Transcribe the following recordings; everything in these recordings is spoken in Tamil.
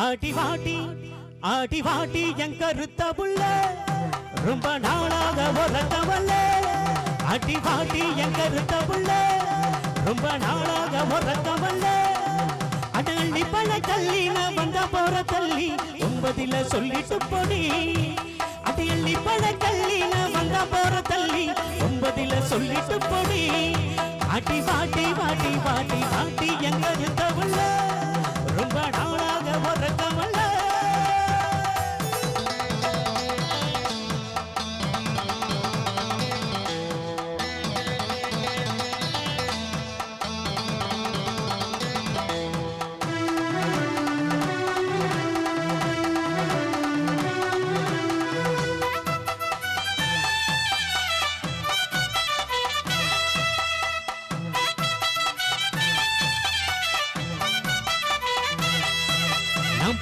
ஆடி வாடி ஆடி வாடி என் கருத்த புள்ள ரொம்ப நாளாக உறக்கவல்ல ஆடி வாடி என் கருத்த புள்ள ரொம்ப நாளாக உறக்கவல்ல அடள்ளி பழ தள்ளி நான் வந்த போற தள்ளி ஒன்பதில சொல்லிட்டு பொடி. அடியள்ளி பழ தள்ளி நான் வந்த போற தள்ளி ஒன்பதில சொல்லிட்டு பொடி. அடி வாட்டி வாட்டி வாட்டி வாட்டி எங்க இருந்தவுள்ள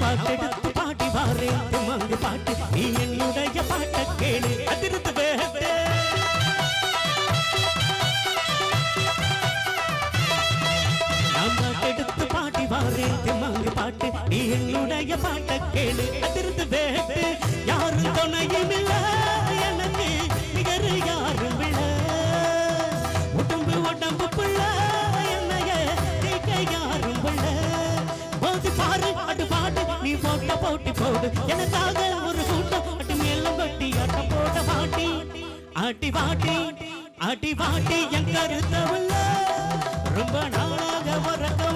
பாட்டெடுத்து பாடி வாரேன் துமங்கு பாட்டு. நீ என்னுடைய பாட்ட கேளு அதிர்ந்து வேகத்தே நான் பாட்டெடுத்து பாடி வாரேன் துமங்கு பாட்டு. நீ என்னுடைய பாட்ட கேளு அதிர்ந்து வேட்டு யாரும் துணையும் இல்லை. போட்டி போடு. எனக்காக ஒரு கூட்டம். அட்டு மேலும் பட்டி அட்ட போட மாட்டி ஆட்டி வாட்டி ஆட்டி வாட்டி என் கருத்தவல்ல ரொம்ப நாளாக உறக்கவல்ல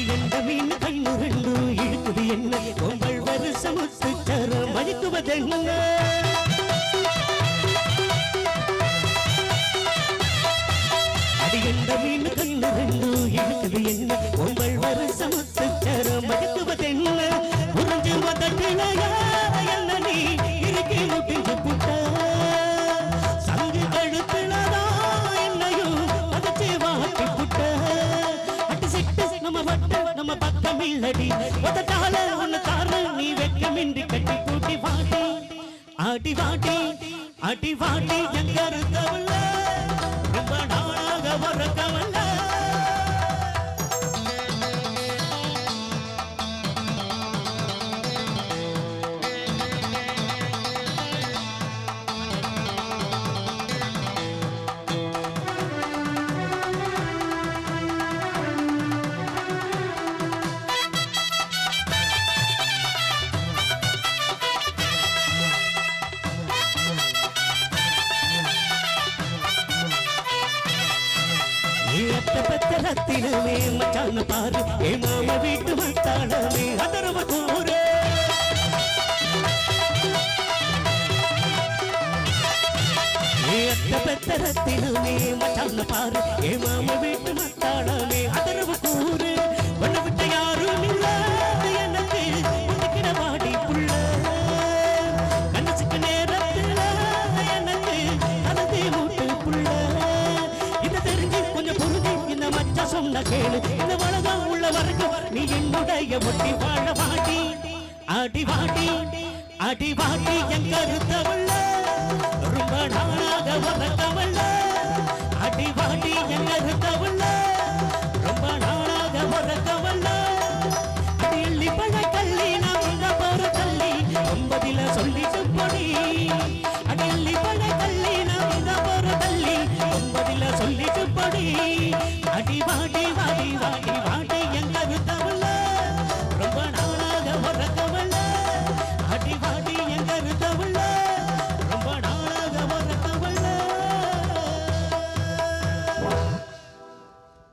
அடி எந்த மீன் கண்ணு ரெண்டும் இழுக்குது என்ன. உங்கள் வருஷம் சரம் மதிக்குவதென்ன? தமிழடி பக்கம் இல்லடி உதட்டால ஒன்னு தாரு நீ வெக்கமின்றி கட்டி கூட்டி வாட்டி ஆட்டி வாட்டி அடி வாட்டி எங்க இருந்தவல்ல ரொம்ப நாளாக வர நீரத்த பெத்த ரத்தினமே மச்சான பாரு. ஏ மாம வீட்டு மத்தாளமே அதரவ கூறு. அத்த பெத்த ரத்தினமே மச்சான பாரு. ஏ மாம வீட்டு மத்தாளமே அதரவ கூறு. வண்ண விட்ட யாரும் சொன்ன கேளு. இந்த உலகம் உள்ள வரைக்கும் நீ என்னுடைய ஒட்டி வாழ வாட்டி. அடி வாட்டி அடி வாட்டி என் கருத்தவள்ள ரொம்ப நாளாக வளர்த்தவள்ள அடி வாட்டி என் கருத்தவள்ள ரொம்ப நாளாக வளர்த்தவள்ள அடி எள்ளி பழ கள்ளி நான் உள்ள போற தள்ளி. ஒன்பதில சொல்லி பொடி. அடி எள்ளி பழ கள்ளி நான் உள்ள போற தள்ளி. ஒன்பதில சொல்லி பொடி.